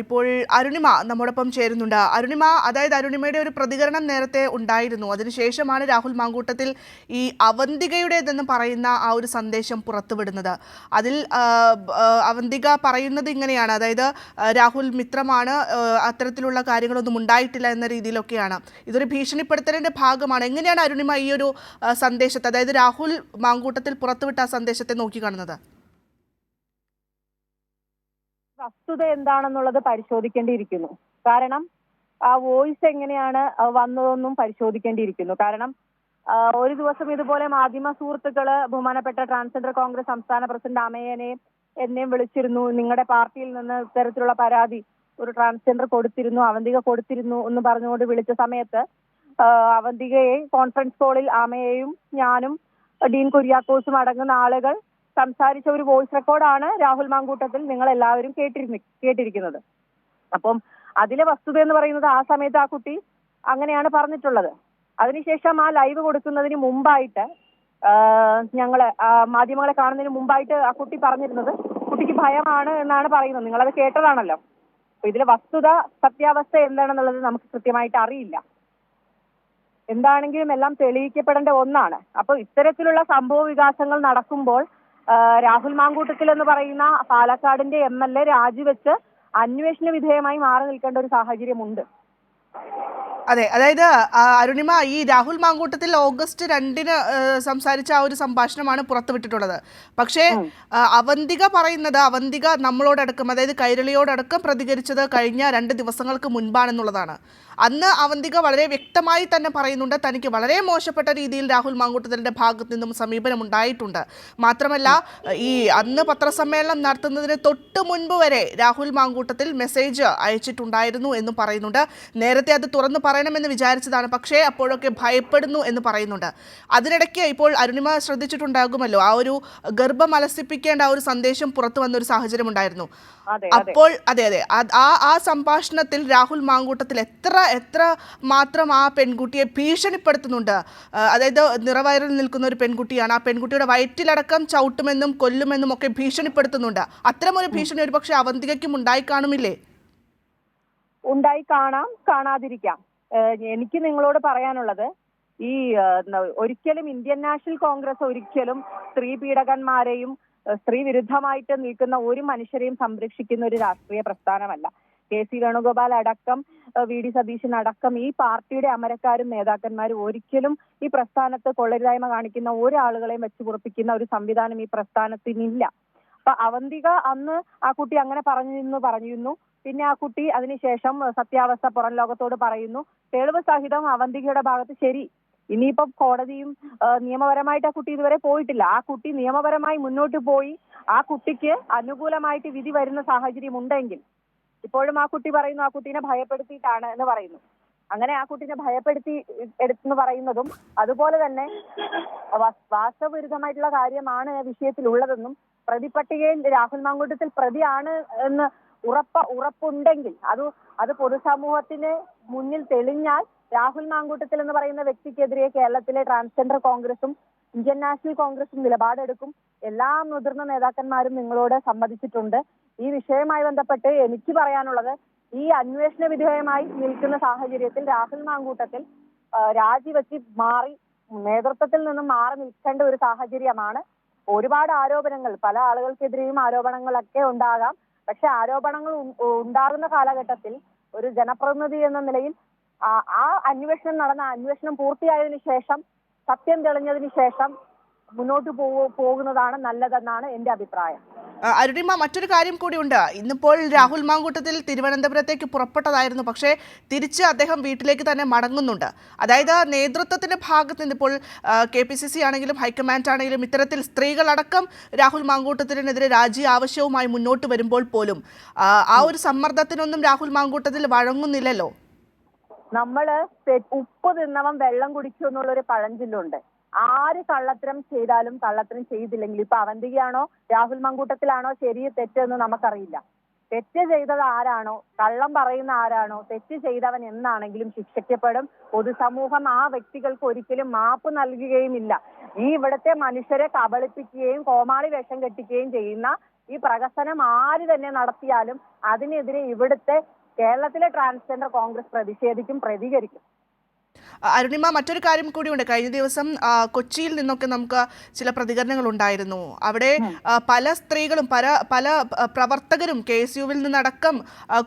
ഇപ്പോൾ അരുണിമ നമ്മോടൊപ്പം ചേരുന്നുണ്ട്. അരുണിമ അതായത് അരുണിമയുടെ ഒരു പ്രതികരണം നേരത്തെ ഉണ്ടായിരുന്നു. അതിനുശേഷമാണ് രാഹുൽ മാങ്കൂട്ടത്തിൽ ഈ അവന്തികയുടേതെന്ന് പറയുന്ന ആ ഒരു സന്ദേശം പുറത്തുവിടുന്നത്. അതിൽ അവന്തിക പറയുന്നത് ഇങ്ങനെയാണ്. അതായത് രാഹുൽ മിത്രമാണ് അത്തരത്തിലുള്ള കാര്യങ്ങളൊന്നും ഉണ്ടായിട്ടില്ല എന്ന രീതിയിലൊക്കെയാണ്. ഇതൊരു ഭീഷണിപ്പെടുത്തലിന്റെ ഭാഗമാണ്. എങ്ങനെയാണ് അരുണിമ ഈ ഒരു സന്ദേശത്തെ അതായത് രാഹുൽ മാങ്കൂട്ടത്തിൽ പുറത്തുവിട്ട ആ സന്ദേശത്തെ നോക്കിക്കാണുന്നത് വസ്തുത എന്താണെന്നുള്ളത് പരിശോധിക്കേണ്ടിയിരിക്കുന്നു. കാരണം ആ വോയിസ് എങ്ങനെയാണ് വന്നതെന്നും പരിശോധിക്കേണ്ടിയിരിക്കുന്നു. കാരണം ഒരു ദിവസം ഇതുപോലെ മാധ്യമ സുഹൃത്തുക്കൾ ബഹുമാനപ്പെട്ട ട്രാൻസ്ജെൻഡർ കോൺഗ്രസ് സംസ്ഥാന പ്രസിഡന്റ് അമയനെ എന്നെയും വിളിച്ചിരുന്നു. നിങ്ങളുടെ പാർട്ടിയിൽ നിന്ന് ഇത്തരത്തിലുള്ള പരാതി ഒരു ട്രാൻസ്ജെൻഡർ കൊടുത്തിരുന്നു അവന്തിക കൊടുത്തിരുന്നു എന്ന് പറഞ്ഞുകൊണ്ട് വിളിച്ച സമയത്ത് അവന്തികയെ കോൺഫറൻസ് കോളിൽ അമയെയും ഞാനും ഡീൻ കുര്യാക്കോസും അടങ്ങുന്ന ആളുകൾ സംസാരിച്ച ഒരു വോയിസ് റെക്കോർഡാണ് രാഹുൽ മാങ്കൂട്ടത്തിൽ നിങ്ങൾ എല്ലാവരും കേട്ടിരുന്നു കേട്ടിരിക്കുന്നത്. അപ്പം അതിലെ വസ്തുത എന്ന് പറയുന്നത് ആ സമയത്ത് ആ കുട്ടി അങ്ങനെയാണ് പറഞ്ഞിട്ടുള്ളത്. അതിനുശേഷം ആ ലൈവ് കൊടുക്കുന്നതിന് മുമ്പായിട്ട് ഞങ്ങളെ മാധ്യമങ്ങളെ കാണുന്നതിന് മുമ്പായിട്ട് ആ കുട്ടി പറഞ്ഞിരുന്നത് കുട്ടിക്ക് ഭയമാണ് എന്നാണ് പറയുന്നത്. നിങ്ങളത് കേട്ടതാണല്ലോ. അപ്പൊ ഇതിലെ വസ്തുത സത്യാവസ്ഥ എന്താണെന്നുള്ളത് നമുക്ക് കൃത്യമായിട്ട് അറിയില്ല. എന്താണെങ്കിലും എല്ലാം തെളിയിക്കപ്പെടേണ്ട ഒന്നാണ്. അപ്പൊ ഇത്തരത്തിലുള്ള സംഭവ വികാസങ്ങൾ നടക്കുമ്പോൾ രാഹുൽ മാങ്കൂട്ടത്തിൽ എന്ന് പറയുന്ന പാലക്കാടിന്റെ എം എൽ എ രാജിവെച്ച് അന്വേഷണ വിധേയമായി മാറി നിൽക്കേണ്ട ഒരു സാഹചര്യമുണ്ട്. അതെ അതായത് അരുണിമ ഈ രാഹുൽ മാങ്കൂട്ടത്തിൽ ഓഗസ്റ്റ് രണ്ടിന് സംസാരിച്ച ആ ഒരു സംഭാഷണമാണ് പുറത്തുവിട്ടിട്ടുള്ളത്. പക്ഷേ അവന്തിക പറയുന്നത് അവന്തിക നമ്മളോടടക്കം അതായത് കൈരളിയോടടക്കം പ്രതികരിച്ചത് കഴിഞ്ഞ രണ്ട് ദിവസങ്ങൾക്ക് മുൻപാണെന്നുള്ളതാണ്. അന്ന് അവന്തിക വളരെ വ്യക്തമായി തന്നെ പറയുന്നുണ്ട് തനിക്ക് വളരെ മോശപ്പെട്ട രീതിയിൽ രാഹുൽ മാങ്കൂട്ടത്തിന്റെ ഭാഗത്തു നിന്നും സമീപനം ഉണ്ടായിട്ടുണ്ട്. മാത്രമല്ല ഈ അന്ന് പത്രസമ്മേളനം നടത്തുന്നതിന് തൊട്ട് മുൻപ് വരെ രാഹുൽ മാങ്കൂട്ടത്തിൽ മെസ്സേജ് അയച്ചിട്ടുണ്ടായിരുന്നു എന്ന് പറയുന്നുണ്ട്. നേരത്തെ അത് തുറന്നു പറയണമെന്ന് വിചാരിച്ചതാണ് പക്ഷേ അപ്പോഴൊക്കെ ഭയപ്പെടുന്നു എന്ന് പറയുന്നുണ്ട്. അതിനിടയ്ക്ക് ഇപ്പോൾ അരുണിമ ശ്രദ്ധിച്ചിട്ടുണ്ടാകുമല്ലോ ആ ഒരു ഗർഭം അലസിപ്പിക്കേണ്ട ആ ഒരു സന്ദേശം പുറത്തു വന്ന ഒരു സാഹചര്യം ഉണ്ടായിരുന്നു. അപ്പോൾ അതെ അതെ ആ ആ സംഭാഷണത്തിൽ രാഹുൽ മാങ്കൂട്ടത്തിൽ എത്ര എത്ര മാത്രം ആ പെൺകുട്ടിയെ ഭീഷണിപ്പെടുത്തുന്നുണ്ട്? അതായത് നിറവയറിൽ നിൽക്കുന്ന ഒരു പെൺകുട്ടിയാണ്. ആ പെൺകുട്ടിയുടെ വയറ്റിലടക്കം ചവിട്ടുമെന്നും കൊല്ലുമെന്നും ഒക്കെ ഭീഷണിപ്പെടുത്തുന്നുണ്ട്. അത്തരമൊരു ഭീഷണി ഒരുപക്ഷെ അവന്തികയ്ക്കും ഉണ്ടായി കാണുമില്ലേ? ഉണ്ടായി കാണാം കാണാതിരിക്കാം. എനിക്ക് നിങ്ങളോട് പറയാനുള്ളത് ഈ ഒരിക്കലും ഇന്ത്യൻ നാഷണൽ കോൺഗ്രസ് ഒരിക്കലും സ്ത്രീ പീഡകന്മാരെയും സ്ത്രീ വിരുദ്ധമായിട്ട് നിൽക്കുന്ന ഒരു മനുഷ്യരെയും സംരക്ഷിക്കുന്ന ഒരു രാഷ്ട്രീയ പ്രസ്ഥാനമല്ല. കെ സി വേണുഗോപാൽ അടക്കം വി ഡി സതീശൻ അടക്കം ഈ പാർട്ടിയുടെ അമരക്കാരും നേതാക്കന്മാരും ഒരിക്കലും ഈ പ്രസ്ഥാനത്ത് കൊള്ളരുതായ്മ കാണിക്കുന്ന ഒരാളുകളെയും വെച്ച് കുറിപ്പിക്കുന്ന ഒരു സംവിധാനം ഈ പ്രസ്ഥാനത്തിനില്ല. അപ്പൊ അവന്തിക അന്ന് ആ കുട്ടി അങ്ങനെ പറഞ്ഞിരുന്നു പറഞ്ഞിരുന്നു. പിന്നെ ആ കുട്ടി അതിനുശേഷം സത്യാവസ്ഥ പുറം ലോകത്തോട് പറയുന്നു. തെളിവ് സഹിതം അവന്തികയുടെ ഭാഗത്ത് ശരി. ഇനിയിപ്പം കോടതിയും നിയമപരമായിട്ട് ആ കുട്ടി ഇതുവരെ പോയിട്ടില്ല. ആ കുട്ടി നിയമപരമായി മുന്നോട്ട് പോയി. ആ കുട്ടിക്ക് അനുകൂലമായിട്ട് വിധി വരുന്ന സാഹചര്യം ഉണ്ടെങ്കിൽ ഇപ്പോഴും ആ കുട്ടി പറയുന്നു ആ കുട്ടീനെ ഭയപ്പെടുത്തിയിട്ടാണ് എന്ന് പറയുന്നു. അങ്ങനെ ആ കുട്ടീനെ ഭയപ്പെടുത്തി എടുത്തെന്ന് പറയുന്നതും അതുപോലെ തന്നെ വാസ്തവവിരുദ്ധമായിട്ടുള്ള കാര്യമാണ് വിഷയത്തിൽ ഉള്ളതെന്നും പ്രതിപട്ടികയിൽ രാഹുൽ മാങ്കൂട്ടത്തിൽ പ്രതിയാണ് എന്ന് ഉറപ്പ ഉറപ്പുണ്ടെങ്കിൽ അത് അത് പൊതുസമൂഹത്തിന് മുന്നിൽ തെളിഞ്ഞാൽ രാഹുൽ മാങ്കൂട്ടത്തിൽ എന്ന് പറയുന്ന വ്യക്തിക്കെതിരെ കേരളത്തിലെ ട്രാൻസ്ജെൻഡർ കോൺഗ്രസും ഇന്ത്യൻ നാഷണൽ കോൺഗ്രസും നിലപാടെടുക്കും. എല്ലാ മുതിർന്ന നേതാക്കന്മാരും നിങ്ങളോട് സമ്മതിച്ചിട്ടുണ്ട്. ഈ വിഷയവുമായി ബന്ധപ്പെട്ട് എനിക്ക് പറയാനുള്ളത് ഈ അന്വേഷണ വിധേയമായി നിൽക്കുന്ന സാഹചര്യത്തിൽ രാഹുൽ മാങ്കൂട്ടത്തിൽ രാജിവെച്ച് മാറി നേതൃത്വത്തിൽ നിന്നും മാറി നിൽക്കേണ്ട ഒരു സാഹചര്യമാണ്. ഒരുപാട് ആരോപണങ്ങൾ പല ആളുകൾക്കെതിരെയും ആരോപണങ്ങളൊക്കെ ഉണ്ടാകാം. പക്ഷെ ആരോപണങ്ങൾ ഉണ്ടാകുന്ന കാലഘട്ടത്തിൽ ഒരു ജനപ്രതിനിധി എന്ന നിലയിൽ ആ- അന്വേഷണം നടന്ന അന്വേഷണം പൂർത്തിയായതിനു ശേഷം സത്യം തെളിഞ്ഞതിനു ശേഷം മുന്നോട്ട് പോകുന്നതാണ് നല്ലതെന്നാണ് എന്റെ അഭിപ്രായം. അരുണിമ മറ്റൊരു കാര്യം കൂടിയുണ്ട് ഇന്നിപ്പോൾ രാഹുൽ മാങ്കൂട്ടത്തിൽ തിരുവനന്തപുരത്തേക്ക് പുറപ്പെട്ടതായിരുന്നു. പക്ഷേ തിരിച്ച് അദ്ദേഹം വീട്ടിലേക്ക് തന്നെ മടങ്ങുന്നുണ്ട്. അതായത് നേതൃത്വത്തിന്റെ ഭാഗത്ത് നിന്നിപ്പോൾ കെ പി സി സി ആണെങ്കിലും ഹൈക്കമാൻഡ് ആണെങ്കിലും ഇത്തരത്തിൽ സ്ത്രീകളടക്കം രാഹുൽ മാങ്കൂട്ടത്തിനെതിരെ രാജി ആവശ്യവുമായി മുന്നോട്ട് വരുമ്പോൾ പോലും ആ, ആ ഒരു സമ്മർദ്ദത്തിനൊന്നും രാഹുൽ മാങ്കൂട്ടത്തിൽ വഴങ്ങുന്നില്ലല്ലോ. നമ്മൾ ഉപ്പ് തിന്നവൻ വെള്ളം കുടിച്ചു എന്നുള്ളൊരു പഴഞ്ചൊല്ലുണ്ട്. ആര് കള്ളത്തരം ചെയ്താലും കള്ളത്തരം ചെയ്തില്ലെങ്കിൽ ഇപ്പൊ അവന്തികയാണോ രാഹുൽ മങ്കൂട്ടത്തിലാണോ ശരി തെറ്റ് എന്ന് നമുക്കറിയില്ല. തെറ്റ് ചെയ്തത് ആരാണോ കള്ളം പറയുന്ന ആരാണോ തെറ്റ് ചെയ്തവൻ എന്നാണെങ്കിലും ശിക്ഷിക്കപ്പെടും. പൊതുസമൂഹം ആ വ്യക്തികൾക്ക് ഒരിക്കലും മാപ്പ് നൽകുകയുമില്ല. ഈ ഇവിടുത്തെ മനുഷ്യരെ കബളിപ്പിക്കുകയും കോമാളി വേഷം കെട്ടിക്കുകയും ചെയ്യുന്ന ഈ പ്രകസനം ആര് തന്നെ നടത്തിയാലും അതിനെതിരെ ഇവിടുത്തെ കേരളത്തിലെ ട്രാൻസ്ജെൻഡർ കോൺഗ്രസ് പ്രതിഷേധിക്കും പ്രതികരിക്കും. അരുണിമ മറ്റൊരു കാര്യം കൂടിയുണ്ട്. കഴിഞ്ഞ ദിവസം കൊച്ചിയിൽ നിന്നൊക്കെ നമുക്ക് ചില പ്രതികരണങ്ങൾ ഉണ്ടായിരുന്നു അവിടെ പല സ്ത്രീകളും പല പല പ്രവർത്തകരും കെ എസ് യുവിൽ നിന്നടക്കം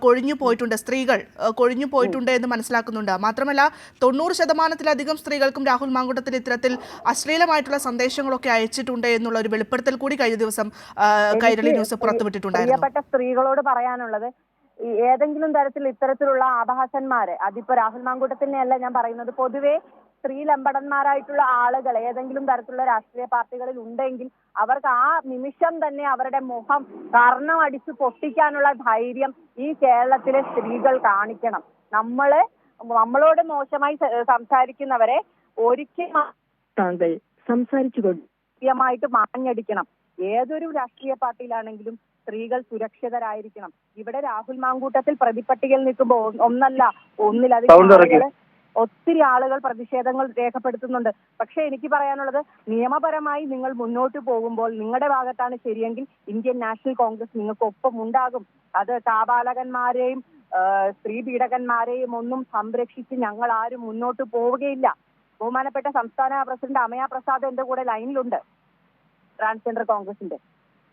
കൊഴിഞ്ഞു പോയിട്ടുണ്ട്. സ്ത്രീകൾ കൊഴിഞ്ഞു പോയിട്ടുണ്ട് എന്ന് മനസ്സിലാക്കുന്നുണ്ട്. മാത്രമല്ല തൊണ്ണൂറ് ശതമാനത്തിലധികം സ്ത്രീകൾക്കും രാഹുൽ മാങ്കൂട്ടത്തിൽ ഇത്തരത്തിൽ അശ്ലീലമായിട്ടുള്ള സന്ദേശങ്ങളൊക്കെ അയച്ചിട്ടുണ്ട് എന്നുള്ള ഒരു വെളിപ്പെടുത്തൽ കൂടി കഴിഞ്ഞ ദിവസം കൈരളി ന്യൂസ് പുറത്തുവിട്ടിട്ടുണ്ടായിരുന്നു. സ്ത്രീകളോട് പറയാനുള്ളത് ഈ ഏതെങ്കിലും തരത്തിൽ ഇത്തരത്തിലുള്ള ആഭാസന്മാരെ അതിപ്പോ രാഹുൽ മാങ്കൂട്ടത്തിനെ അല്ല ഞാൻ പറയുന്നത് പൊതുവെ സ്ത്രീ ലമ്പടന്മാരായിട്ടുള്ള ആളുകൾ ഏതെങ്കിലും തരത്തിലുള്ള രാഷ്ട്രീയ പാർട്ടികളിൽ ഉണ്ടെങ്കിൽ അവർക്ക് ആ നിമിഷം തന്നെ അവരുടെ മുഖം കർണം അടിച്ചു പൊട്ടിക്കാനുള്ള ധൈര്യം ഈ കേരളത്തിലെ സ്ത്രീകൾ കാണിക്കണം. നമ്മൾ നമ്മളോട് മോശമായി സംസാരിക്കുന്നവരെ ഒരിക്കലും താങ്കൾ സംസാരിച്ചുകൊണ്ട് കൃത്യമായിട്ട് മാഞ്ഞടിക്കണം. ഏതൊരു രാഷ്ട്രീയ പാർട്ടിയിലാണെങ്കിലും സ്ത്രീകൾ സുരക്ഷിതരായിരിക്കണം. ഇവിടെ രാഹുൽ മാങ്കൂട്ടത്തിൽ പ്രതിപട്ടികയിൽ നിൽക്കുമ്പോൾ ഒന്നല്ല ഒന്നിലധികം ഒത്തിരി ആളുകൾ പ്രതിഷേധങ്ങൾ രേഖപ്പെടുത്തുന്നുണ്ട്. പക്ഷെ എനിക്ക് പറയാനുള്ളത് നിയമപരമായി നിങ്ങൾ മുന്നോട്ട് പോകുമ്പോൾ നിങ്ങളുടെ ഭാഗത്താണ് ശരിയെങ്കിൽ ഇന്ത്യൻ നാഷണൽ കോൺഗ്രസ് നിങ്ങൾക്ക് ഒപ്പം ഉണ്ടാകും. അത് കാപാലകന്മാരെയും സ്ത്രീ പീഡകന്മാരെയും ഒന്നും സംരക്ഷിച്ച് ഞങ്ങൾ ആരും മുന്നോട്ട് പോവുകയില്ല. ബഹുമാനപ്പെട്ട സംസ്ഥാന പ്രസിഡന്റ് അമയ പ്രസാദ് എന്റെ കൂടെ ലൈനിലുണ്ട്. ട്രാൻസ്ജെൻഡർ കോൺഗ്രസിന്റെ.